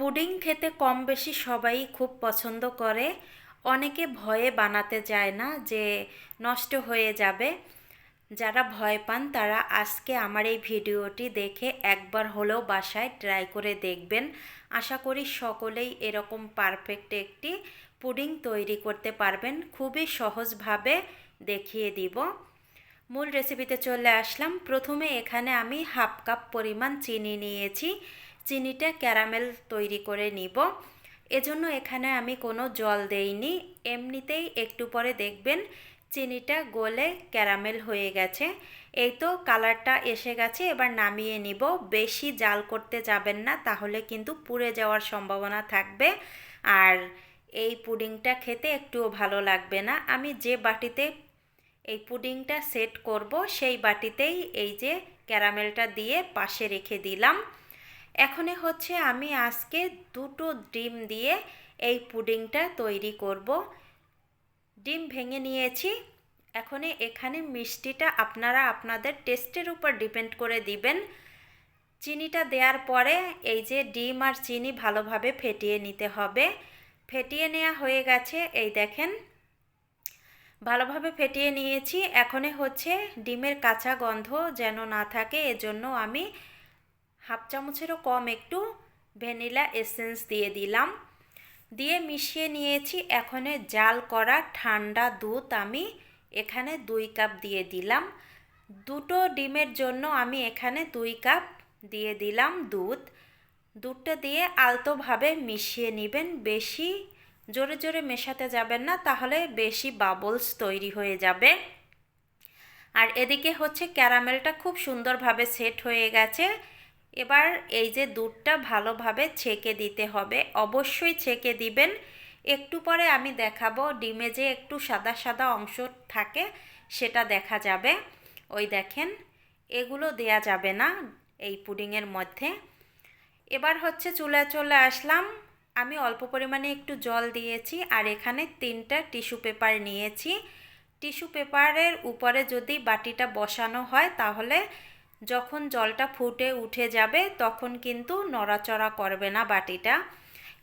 Pudding খেতে কম বেশি সবাই খুব পছন্দ করে। অনেকে ভয়ে বানাতে যায় না যে নষ্ট হয়ে যাবে। যারা ভয় পান তারা আজকে আমার এই ভিডিওটি দেখে একবার হলেও বাসায় ট্রাই করে দেখবেন। আশা করি সকলেই এরকম পারফেক্ট একটি পুডিং তৈরি করতে পারবেন। খুবই সহজভাবে দেখিয়ে দিব। মূল রেসিপিতে চলে আসলাম। প্রথমে এখানে আমি হাফ কাপ পরিমাণ চিনি নিয়েছি। চিনিটা ক্যারামেল তৈরি করে নিব। এজন্য এখানে আমি কোনো জল দেইনি। এমনিতেই একটু পরে দেখবেন চিনিটা গলে ক্যারামেল হয়ে গেছে। এই তো কালারটা এসে গেছে, এবার নামিয়ে নিব। বেশি জাল করতে যাবেন না, তাহলে কিন্তু পুড়ে যাওয়ার সম্ভাবনা থাকবে। আর এই পুডিংটা খেতে একটুও ভালো লাগবে না। আমি যে বাটিতে এই পুডিংটা সেট করব, সেই বাটিতেই এই যে ক্যারামেলটা দিয়ে পাশে রেখে দিলাম। এখনে হচ্ছে আমি আজকে দুটো ডিম দিয়ে এই পুডিংটা তৈরি করব। ডিম ভেঙে নিয়েছি। এখন এখানে মিষ্টিটা আপনারা আপনাদের টেস্টের উপর ডিপেন্ড করে দিবেন। চিনিটা দেওয়ার পরে এই যে ডিম আর চিনি ভালোভাবে ফেটিয়ে নিতে হবে। ফেটিয়ে নেওয়া হয়ে গেছে, এই দেখেন। ভালোভাবে ফেটিয়ে নিয়েছি। এখনে হচ্ছে ডিমের কাঁচা গন্ধ যেন না থাকে, এজন্য আমি হাফ চামচেরও কম একটু ভ্যানিলা এসেন্স দিয়ে দিলাম। দিয়ে মিশিয়ে নিয়েছি। এখানে জাল করা ঠান্ডা দুধ আমি এখানে দুই কাপ দিয়ে দিলাম। দুটো ডিমের জন্য আমি এখানে দুই কাপ দিয়ে দিলাম দুধ। দুধটা দিয়ে আলতোভাবে মিশিয়ে নেবেন। বেশি জোরে জোরে মেশাতে যাবেন না, তাহলে বেশি বাবলস তৈরি হয়ে যাবে। আর এদিকে হচ্ছে ক্যারামেলটা খুব সুন্দরভাবে সেট হয়ে গেছে। এবার এই যে দুধটা ভালোভাবে ছেঁকে দিতে হবে, অবশ্যই ছেঁকে দিবেন। একটু পরে আমি দেখাবো ডিমে যে একটু সাদা সাদা অংশ থাকে, সেটা দেখা যাবে। ওই দেখেন, এগুলো দেয়া যাবে না এই পুডিংয়ের মধ্যে। এবার হচ্ছে চুলা চলে আসলাম। আমি অল্প পরিমাণে একটু জল দিয়েছি আর এখানে তিনটা টিস্যু পেপার নিয়েছি। টিস্যু পেপারের উপরে যদি বাটিটা বসানো হয় তাহলে যখন জলটা ফুটে উঠে যাবে, তখন কিন্তু নড়াচড়া করবে না বাটিটা।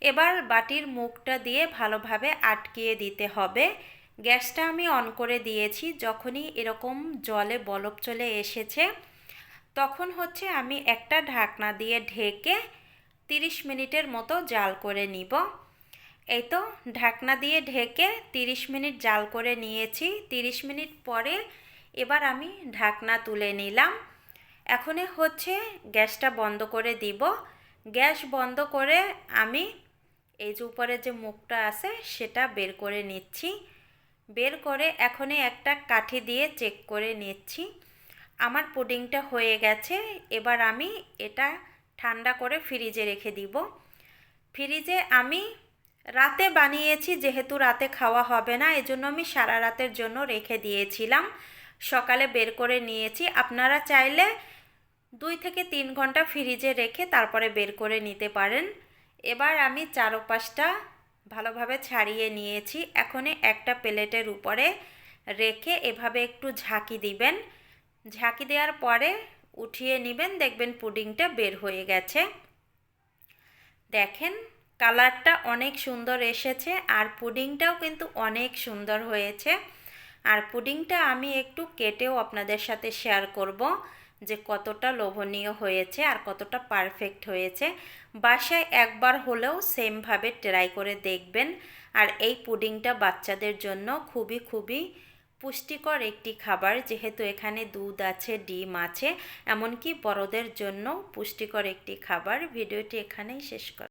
এবার বাটির মুখটা দিয়ে ভালোভাবে আটকিয়ে দিতে হবে। গ্যাসটা আমি অন করে দিয়েছি, যখনই এরকম জলে বলক চলে এসেছে। তখন হচ্ছে আমি একটা ঢাকনা দিয়ে ঢেকে 30 মিনিটের মতো জাল করে নিব। এই তো, ঢাকনা দিয়ে ঢেকে 30 মিনিট জাল করে নিয়েছি। 30 মিনিট পরে এবার আমি ঢাকনা তুলে নিলাম। এখনে হচ্ছে গ্যাসটা বন্ধ করে দিব। গ্যাস বন্ধ করে আমি এই যে উপরে যে মুখটা আছে সেটা বের করে নিচ্ছি। বের করে এখনই একটা কাঠি দিয়ে চেক করে নিচ্ছি। আমার পুডিংটা হয়ে গেছে, এবার আমি এটা ঠান্ডা করে ফ্রিজে রেখে দিব। ফ্রিজে আমি রাতে বানিয়েছি, যেহেতু রাতে খাওয়া হবে না, এজন্য আমি সারা রাতের জন্য রেখে দিয়েছিলাম। সকালে বের করে নিয়েছি। আপনারা চাইলে দুই থেকে তিন ঘণ্টা ফ্রিজে রেখে তারপরে বের করে নিতে পারেন। এবার আমি চারোপাশটা ভালোভাবে ছাড়িয়ে নিয়েছি। এখনই একটা প্লেটের উপরে রেখে এভাবে একটু ঝাঁকি দিবেন। ঝাঁকি দেওয়ার পরে উঠিয়ে নেবেন, দেখবেন পুডিংটা বের হয়ে গেছে। দেখেন, কালারটা অনেক সুন্দর এসেছে আর পুডিংটাও কিন্তু অনেক সুন্দর হয়েছে। আর পুডিংটা আমি একটু কেটেও আপনাদের সাথে শেয়ার করব। যে কতটা লোভনীয় হয়েছে আর কতটা পারফেক্ট হয়েছে, বাসায় একবার হলেও সেমভাবে ট্রাই করে দেখবেন। আর এই পুডিংটা বাচ্চাদের জন্য খুবই খুবই পুষ্টিকর একটি খাবার, যেহেতু এখানে দুধ আছে, ডিম আছে, এমনকি বড়দের জন্য পুষ্টিকর একটি খাবার। ভিডিওটি এখানেই শেষ কর